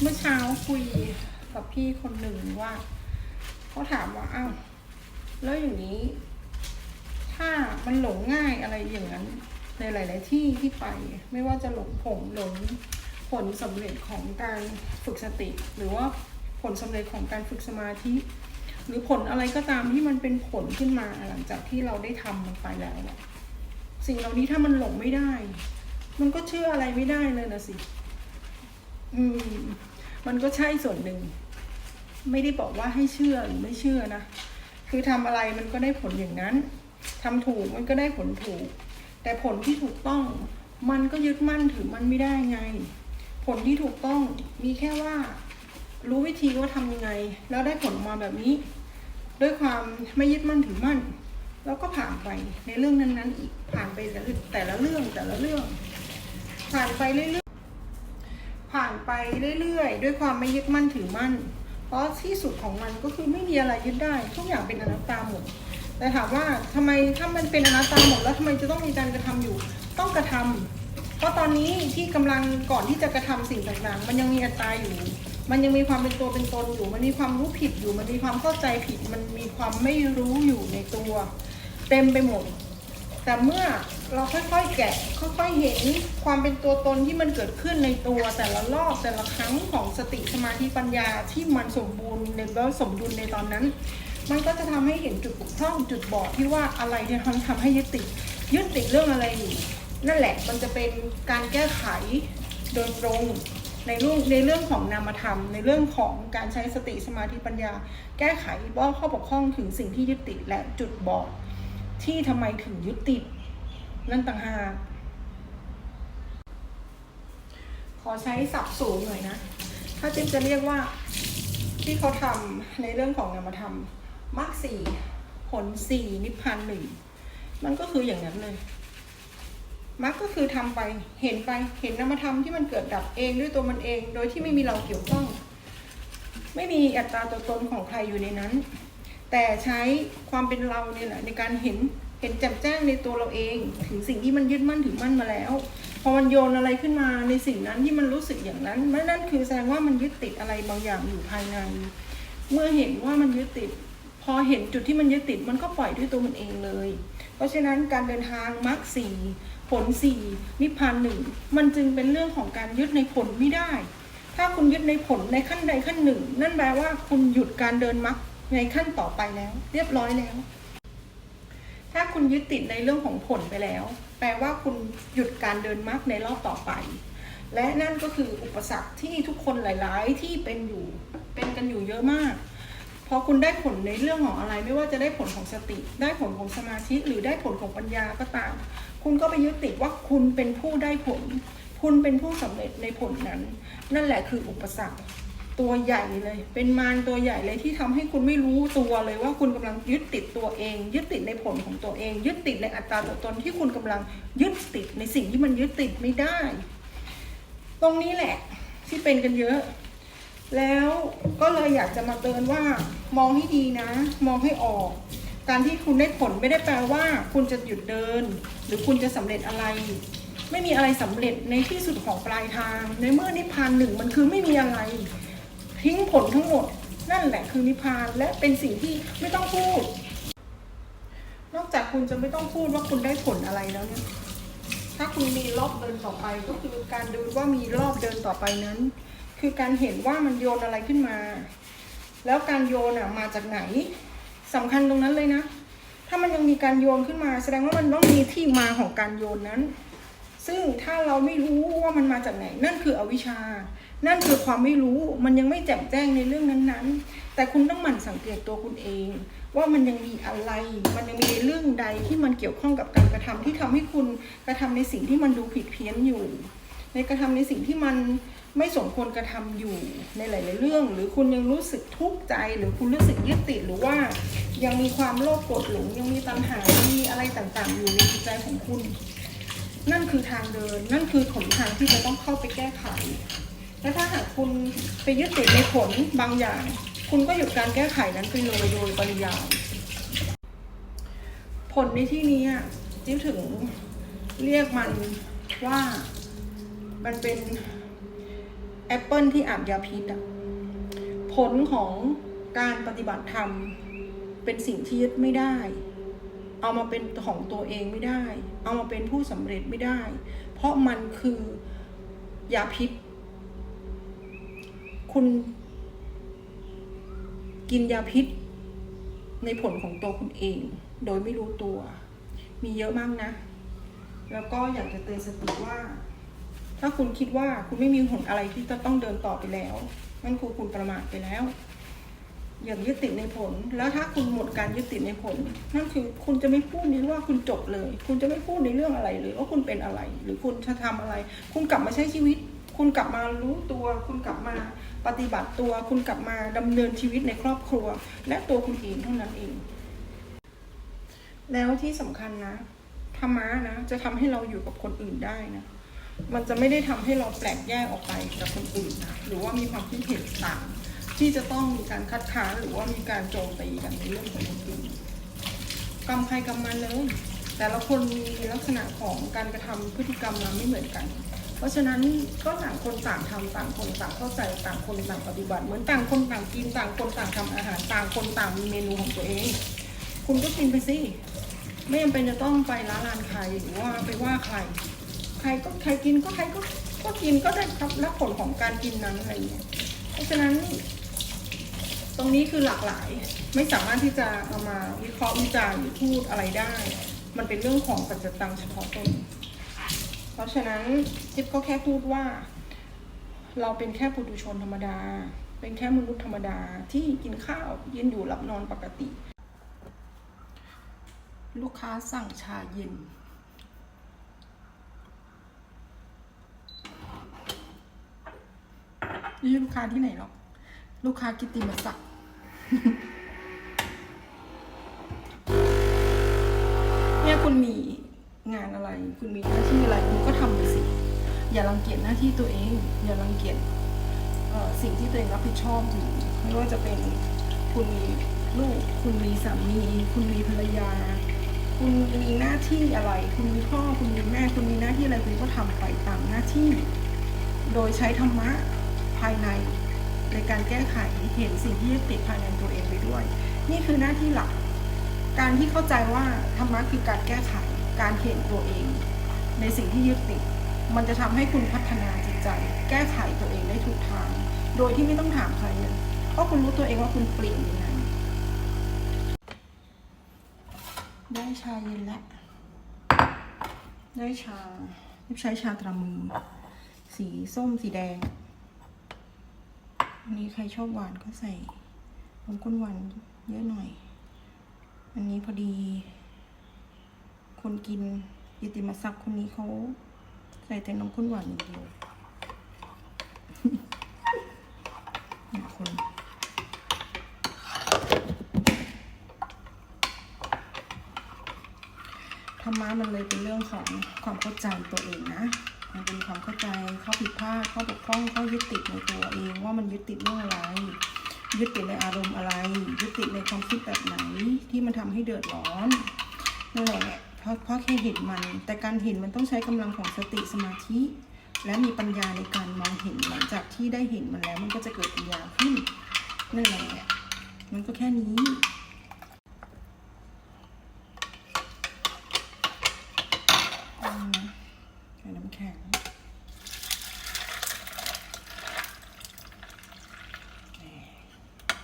เมื่อเช้าคุยกับพี่คนหนึ่งว่าเขาถามว่าอ้าวแล้วอย่างนี้ ถ้ามันหลงง่ายอะไรอย่างนั้น ในหลาย ๆ ที่ที่ไป ไม่ว่าจะหลงผงหลงผลสำเร็จของการฝึกสติ หรือว่าผลสำเร็จของการฝึกสมาธิ หรือผลอะไรก็ตามที่มันเป็นผลขึ้นมาหลังจากที่เราได้ทำมันไปแล้วสิ่งเหล่านี้ถ้ามันหลงไม่ได้ มันก็เชื่ออะไรไม่ได้เลยนะสิ อืม มันก็ใช่ส่วนหนึ่ง ไม่ได้บอกว่าให้เชื่อหรือไม่เชื่อนะ คือทำอะไรมันก็ได้ผลอย่างนั้นทำถูกมันก็ได้ผลถูก แต่ผลที่ถูกต้อง มันก็ยึดมั่นถือมันไม่ได้ไง ผลที่ถูกต้องมีแค่ว่า รู้วิธีว่าทำยังไง แล้วได้ผลมาแบบนี้ ด้วยความไม่ยึดมั่นถือมั่นแล้วก็ผ่านไปในเรื่องนั้นๆอีกผ่านไปแต่ละเรื่องแต่ละเรื่อง ผ่านไปเรื่อยๆ ผ่านไปเรื่อยๆ ด้วยความไม่ยึดมั่นถือมั่น เพราะที่สุดของมันก็คือไม่มีอะไรยึดได้ ทุกอย่างเป็นอนัตตาหมด แต่ถามว่าทำไมถ้ามันเป็นอนัตตาหมดแล้วทำไมจะต้องมีการกระทำอยู่ ต้องกระทำเพราะตอนนี้ที่กำลังก่อนที่จะกระทำสิ่งต่างๆ มันยังมีอัตตาอยู่ มันยังมีความเป็นตัวเป็นตนอยู่ มันมีความรู้ผิดอยู่ มันมีความเข้าใจผิด มันมีความไม่รู้อยู่ในตัว เต็มไปหมด แต่เมื่อเราค่อยๆแกะ ค่อยๆเห็นความเป็นตัวตนที่มันเกิดขึ้นในตัวแต่ละรอบแต่ละครั้งของสติสมาธิปัญญาที่มันสมบูรณ์ในแล้วสมดุลในตอนนั้น มันก็จะทำให้เห็นจุดบกพร่องจุดบอดที่ว่าอะไรที่ทำทำให้ยึดติดยึดติดเรื่องอะไรอยู่นั่นแหละมันจะเป็นการแก้ไขโดยตรงในเรื่องในเรื่องของนามธรรม ในเรื่องของการใช้สติสมาธิปัญญา แก้ไขว่าข้อบกพร่องถึงสิ่งที่ยึดติดและจุดบอด ที่ทำไมถึงยึดติด นั่นต่างหากขอใช้ศัพท์สูงหน่อยนะ ถ้าจิ๊บจะเรียกว่าที่เขาทำในเรื่องของนามธรรมมรรคสี่ผลสี่นิพพานหนึ่งมันก็คืออย่างนั้นเลยมรรคก็คือทำไปเห็นไปเห็นนามธรรมที่มันเกิดดับเองด้วยตัวมันเอง โดยที่ไม่มีเราเกี่ยวข้อง ไม่มีอัตราตัวตนของใครอยู่ในนั้น แต่ใช้ความเป็นเราเนี่ยแหละในการเห็นเห็นแจ่มแจ้งในตัวเราเอง ถึงสิ่งที่มันยึดมั่นถือมั่นมาแล้ว พอมันโยนอะไรขึ้นมาในสิ่งนั้นที่มันรู้สึกอย่างนั้นนั่นคือแสดงว่ามันยึดติดอะไรบางอย่างอยู่ภายใน เมื่อเห็นว่ามันยึดติด พอเห็นจุดที่มันยึดติดมันก็ปล่อยด้วยตัวมันเองเลย เพราะฉะนั้นการเดินทางมรรคสี่ผลสี่นิพพานหนึ่งมันจึงเป็นเรื่องของการยึดในผลไม่ได้ ถ้าคุณยึดในผลในขั้นใดขั้นหนึ่ง นั่นแปลว่าคุณหยุดการเดินมรรค ในขั้นต่อไปแล้ว เรียบร้อยแล้ว ถ้าคุณยึดติดในเรื่องของผลไปแล้ว แปลว่าคุณหยุดการเดินมรรคในรอบต่อไป และนั่นก็คืออุปสรรคที่ทุกคนหลาย ๆ ที่เป็นอยู่เป็นกันอยู่เยอะมากพอคุณได้ผลในเรื่องของอะไรไม่ว่าจะได้ผลของสติ ได้ผลของสมาธิหรือได้ผลของปัญญาก็ตาม คุณก็ไปยึดติดว่าคุณเป็นผู้ได้ผล คุณเป็นผู้สำเร็จในผลนั้น นั่นแหละคืออุปสรรค ตัวใหญ่เลย เป็นมารตัวใหญ่เลยที่ทำให้คุณไม่รู้ตัวเลยว่าคุณกำลังยึดติดตัวเอง ยึดติดในผลของตัวเอง ยึดติดในอัตราตัวตนที่คุณกำลังยึดติดในสิ่งที่มันยึดติดไม่ได้ ตรงนี้แหละที่เป็นกันเยอะ แล้วก็เลยอยากจะมาเตือนว่ามองให้ดีนะ มองให้ออก การที่คุณได้ผลไม่ได้แปลว่า คุณจะหยุดเดิน หรือคุณจะสำเร็จอะไรไม่มีอะไรสำเร็จในที่สุดของปลายทาง ในเมื่อนิพพานหนึ่งมันคือไม่มีอะไร ทิ้งผลทั้งหมด นั่นแหละคือนิพพานและเป็นสิ่งที่ไม่ต้องพูด นอกจากคุณจะไม่ต้องพูดว่าคุณได้ผลอะไรแล้วเนี่ยถ้าคุณมีรอบเดินต่อไปก็คือการดูว่ามีรอบเดินต่อไปนั้น คือการเห็นว่ามันโยนอะไรขึ้นมา แล้วการโยนอะมาจากไหนสำคัญตรงนั้นเลยนะ ถ้ามันยังมีการโยนขึ้นมา แสดงว่ามันต้องมีที่มาของการโยนนั้น ซึ่งถ้าเราไม่รู้ว่ามันมาจากไหน นั่นคืออวิชชา นั่นคือความไม่รู้มันยังไม่แจ่มแจ้งในเรื่องนั้นๆ แต่คุณต้องหมั่นสังเกตตัวคุณเอง ว่ามันยังมีอะไร มันยังมีเรื่องใดที่มันเกี่ยวข้องกับการกระทำที่ทำให้คุณกระทำในสิ่งที่มันดูผิดเพี้ยนอยู่ ในกระทำในสิ่งที่มันไม่สมควรกระทำอยู่ในหลาย ๆ เรื่อง หรือคุณยังรู้สึกทุกข์ใจ หรือคุณรู้สึกยึดติดหรือว่ายังมีความโลภโกรธหลงยังมีตัณหามีอะไรต่างๆ อยู่ในจิตใจของคุณ นั่นคือทางเดิน นั่นคือหนทางที่จะต้องเข้าไปแก้ไข และถ้าหากคุณไปยึดติดในผลบางอย่าง คุณก็หยุดการแก้ไขนั้นไปเลยโดยปริยายผลในที่นี้อะจิ๊บถึงเรียกมันว่ามันเป็นแอปเปิลที่อาบยาพิษอะผลของการปฏิบัติธรรมเป็นสิ่งที่ยึดไม่ได้ เอามาเป็นของตัวเองไม่ได้ เอามาเป็นผู้สำเร็จไม่ได้ เพราะมันคือยาพิษ คุณ กินยาพิษ ในผลของตัวคุณเอง โดยไม่รู้ตัว มีเยอะมากนะ แล้วก็อยากจะเตือนสติว่า ถ้าคุณคิดว่าคุณไม่มีผลอะไรที่จะต้องเดินต่อไปแล้วนั่นคือคุณประมาทไปแล้วอย่างยึดติดในผล แล้วถ้าคุณหมดการยึดติดในผล นั่นคือคุณจะไม่พูดนี้ว่าคุณจบเลย คุณจะไม่พูดในเรื่องอะไรเลยว่าคุณเป็นอะไร หรือคุณจะทำอะไร คุณกลับมาใช้ชีวิต คุณกลับมารู้ตัว คุณกลับมาปฏิบัติตัวคุณกลับมาดำเนินชีวิตในครอบครัว และตัวคุณเองเท่านั้นเอง แล้วที่สำคัญนะธรรมะนะจะทำให้เราอยู่กับคนอื่นได้นะมันจะไม่ได้ทำให้เราแปลกแยกออกไปจากคนอื่นนะหรือว่ามีความคิดเห็นต่างที่จะต้องมีการคัดค้านหรือว่ามีการโจมตีกันในเรื่องของคนอื่นกรรมใครกรรมมันเลยแต่ละคนมีลักษณะของการกระทำพฤติกรรมมาไม่เหมือนกัน เพราะฉะนั้นก็ต่างคนต่างทำต่างคนต่างเข้าใจต่างคนต่างปฏิบัติ เหมือนต่างคนต่างกินต่างคนต่างทำอาหารต่างคนต่างมีเมนูของตัวเอง คุณก็กินไปสิไม่จำเป็นจะต้องไปละลานใครหรือว่าไปว่าใคร ใครก็ใครกินก็ใครก็ก็กินก็ได้ครับรับผลของการกินนั้นอะไรเงี้ยเพราะฉะนั้น ตรงนี้คือหลากหลาย ไม่สามารถที่จะเอามาวิเคราะห์วิจารณ์หรือพูดอะไรได้ มันเป็นเรื่องของปัจจิตังเฉพาะตน เพราะฉะนั้นทิพย์ก็แค่พูดว่า เราเป็นแค่ปุถุชนธรรมดา เป็นแค่มนุษย์ธรรมดาที่กินข้าวยืนอยู่หลับนอนปกติ ลูกค้าสั่งชาเย็นนี่ลูกค้าที่ไหนหรอก ลูกค้ากิติมศักดิ์เนี่ยคุณมีงานอะไร คุณมีหน้า คุณก็ทำไปสิ อย่ารังเกียจหน้าที่ตัวเอง อย่ารังเกียจสิ่งที่ตัวเองรับผิดชอบอยู่ไม่ว่าจะเป็นคุณมีลูก คุณมีสามี คุณมีภรรยา คุณมีหน้าที่อะไร คุณมีพ่อ คุณมีแม่ คุณมีหน้าที่อะไรคุณก็ทำไปตามหน้าที่ โดยใช้ธรรมะภายในในการแก้ไขเห็นสิ่งที่ยึดติดภายในตัวเองไปด้วย นี่คือหน้าที่หลัก การที่เข้าใจว่าธรรมะคือการแก้ไข การเห็นตัวเอง ในสิ่งที่ยึดติด มันจะทำให้คุณพัฒนาจิตใจ แก้ไขตัวเองได้ถูกทาง โดยที่ไม่ต้องถามใครเลยเพราะคุณรู้ตัวเองว่าคุณเปลี่ยนยังไงได้ชาเย็นแล้วได้ชาใช้ชาตรามือ สีส้มสีแดงอันนี้ใครชอบหวานก็ใส่นมข้นหวานเยอะหน่อย อันนี้พอดี คนกิน ยิติมาศักดิ์คนนี้เขาใส่แต่นมข้นหวานอย่างเดียวเนี่ยคนธรรมะมันเลยเป็นเรื่องของความเข้าใจตัวเองนะ มันเป็นความเข้าใจข้อผิดพลาดข้อบกพร่องข้อยึดติดในตัวเองว่ามันยึดติดเรื่องอะไร ยึดติดในอารมณ์อะไร ยึดติดในความคิดแบบไหนที่มันทำให้เดือดร้อนนั่นแหละ เพราะเพราะแค่เห็นมัน แต่การเห็นมันต้องใช้กำลังของสติสมาธิ และมีปัญญาในการมองเห็นหลังจากที่ได้เห็นมันแล้ว มันก็จะเกิดปัญญาขึ้นนั่นแหละมันก็แค่นี้ใส่น้ำแข็ง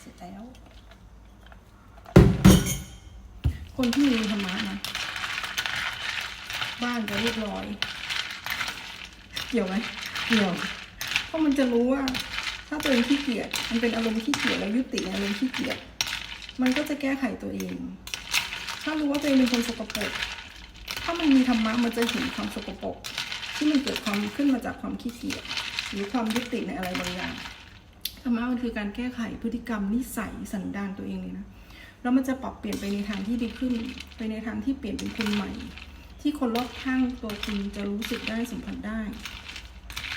เสร็จแล้ว คนที่มีธรรมะนะ บ้านจะเรียบร้อย เกี่ยวไหมเกี่ยว เพราะมันจะรู้ว่า ถ้าตัวเองขี้เกียจมันเป็นอารมณ์ขี้เกียจแล้วยุติในอารมณ์ขี้เกียจมันก็จะแก้ไขตัวเอง ถ้ารู้ว่าตัวเองเป็นคนสกปรกถ้ามันมีธรรมะมันจะเห็นความสกปรกที่มันเกิดความขึ้นมาจากความขี้เกียจหรือความยึดติในอะไรบางอย่างธรรมะมันคือการแก้ไขพฤติกรรมนิสัยสันดานตัวเองเลยนะแล้วมันจะปรับเปลี่ยนไปในทางที่ดีขึ้น ไปในทางที่เปลี่ยนเป็นคนใหม่ ที่คนรอบข้างตัวคุณจะรู้สึกได้สัมผัสได้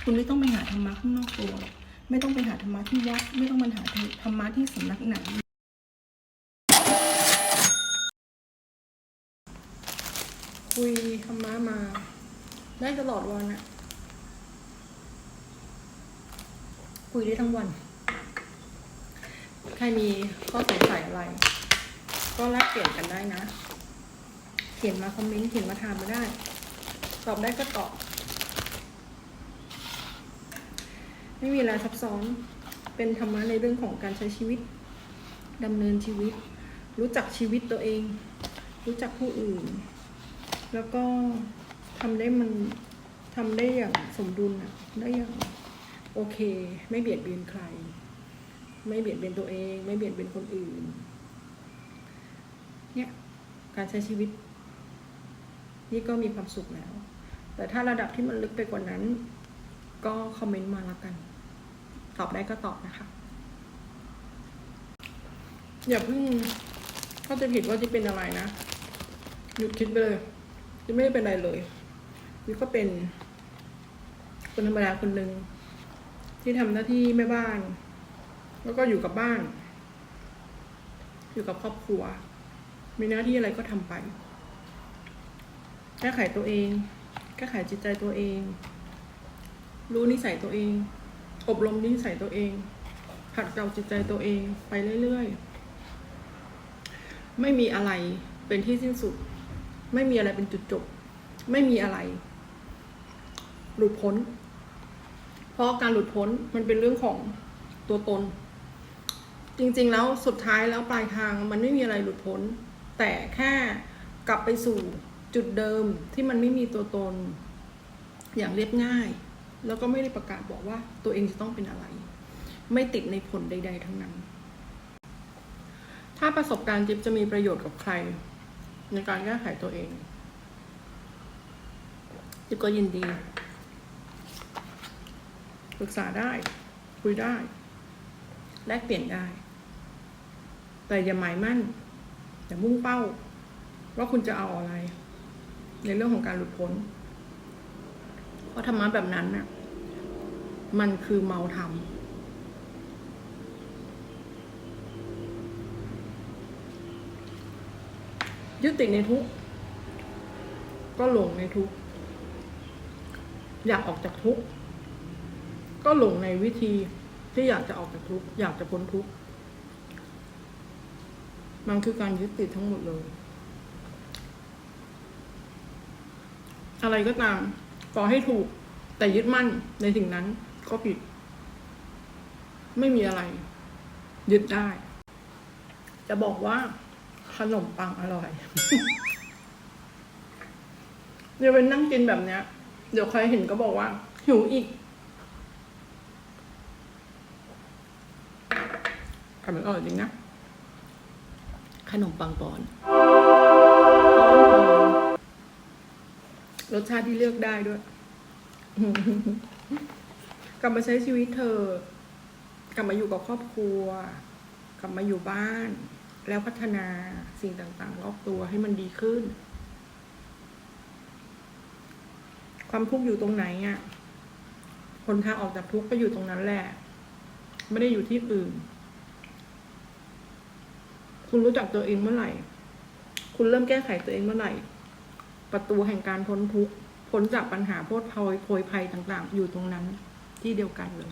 คุณไม่ต้องไปหาธรรมะข้างนอกตัวหรอกไม่ต้องไปหาธรรมะที่วัดไม่ต้องไปหาธรรมะที่สำนักไหนคุยธรรมะมา ได้ตลอดวันอะคุยได้ทั้งวัน ใครมีข้อสงสัยอะไร ก็แลกเปลี่ยนกันได้นะ เขียนมาคอมเมนต์เขียนมาถามมาได้ ตอบได้ก็ตอบ ไม่มีอะไรซับซ้อนเป็นธรรมะในเรื่องของการใช้ชีวิตดำเนินชีวิต รู้จักชีวิตตัวเอง รู้จักผู้อื่น แล้วก็ทำได้มันทำได้อย่างสมดุลอะได้อย่างโอเค ไม่เบียดเบียนใคร ไม่เบียดเบียนตัวเอง ไม่เบียดเบียนคนอื่น เนี่ย การใช้ชีวิต นี่ก็มีความสุขแล้ว แต่ถ้าระดับที่มันลึกไปกว่านั้น ก็คอมเมนต์มาแล้วกัน ตอบได้ก็ตอบนะคะอย่าเพิ่งเข้าใจผิดว่าจะเป็นอะไรนะ หยุดคิดไปเลยจะไม่ได้เป็นอะไรเลยนี่ก็เป็น คนธรรมดาคนหนึ่งที่ทำหน้าที่แม่บ้าน แล้วก็อยู่กับบ้าน อยู่กับครอบครัว มีหน้าที่อะไรก็ทำไป แก้ไขตัวเอง แก้ไขจิตใจตัวเอง รู้นิสัยตัวเอง อบรมนิสัยตัวเอง ผัดเกลาจิตใจตัวเองไปเรื่อยๆ ไม่มีอะไรเป็นที่สิ้นสุด ไม่มีอะไรเป็นจุดจบ ไม่มีอะไร หลุดพ้น เพราะการหลุดพ้นมันเป็นเรื่องของตัวตน จริงๆแล้วสุดท้ายแล้วปลายทางมันไม่มีอะไรหลุดพ้น แต่แค่กลับไปสู่ จุดเดิมที่มันไม่มีตัวตนอย่างเรียบง่าย แล้วก็ไม่ได้ประกาศบอกว่าตัวเองจะต้องเป็นอะไร ไม่ติดในผลใด ๆ ทั้งนั้น ถ้าประสบการณ์จิ๊บจะมีประโยชน์กับใคร ในการแก้ไขตัวเอง จิ๊บก็ยินดีปรึกษาได้ คุยได้ แลกเปลี่ยนได้ แต่อย่าหมายมั่น อย่ามุ่งเป้า ว่าคุณจะเอาอะไร ในเรื่องของการหลุดพ้น เพราะธรรมะแบบนั้นน่ะ มันคือเมาธรรม ยึดติดในทุกข์ก็หลงในทุกข์อยากออกจากทุกข์ก็หลงในวิธีที่อยากจะออกจากทุกข์อยากจะพ้นทุกข์มันคือการยึดติดทั้งหมดเลย อะไรก็ตามต่อให้ถูก แต่ยึดมั่นในสิ่งนั้นก็ผิด ไม่มีอะไร ยึดได้ จะบอกว่า ขนมปังอร่อย เดี๋ยวเป็นนั่งกินแบบเนี้ย เดี๋ยวใครเห็นก็บอกว่า หิวอีกทำมันอร่อยจริงนะ ขนมปังปอน รสชาติที่เลือกได้ด้วย กลับมาใช้ชีวิตเธอ กลับมาอยู่กับครอบครัว กลับมาอยู่บ้าน แล้วพัฒนาสิ่งต่างๆรอบตัวให้มันดีขึ้น ความทุกข์อยู่ตรงไหนอะหนทางออกจากทุกข์ก็อยู่ตรงนั้นแหละ ไม่ได้อยู่ที่อื่น คุณรู้จักตัวเองเมื่อไหร่ คุณเริ่มแก้ไขตัวเองเมื่อไหร่ ประตูแห่งการพ้นทุกข์พ้นจากปัญหาโพดพลอยโพยภัยต่างๆ อยู่ตรงนั้นที่เดียวกันเลย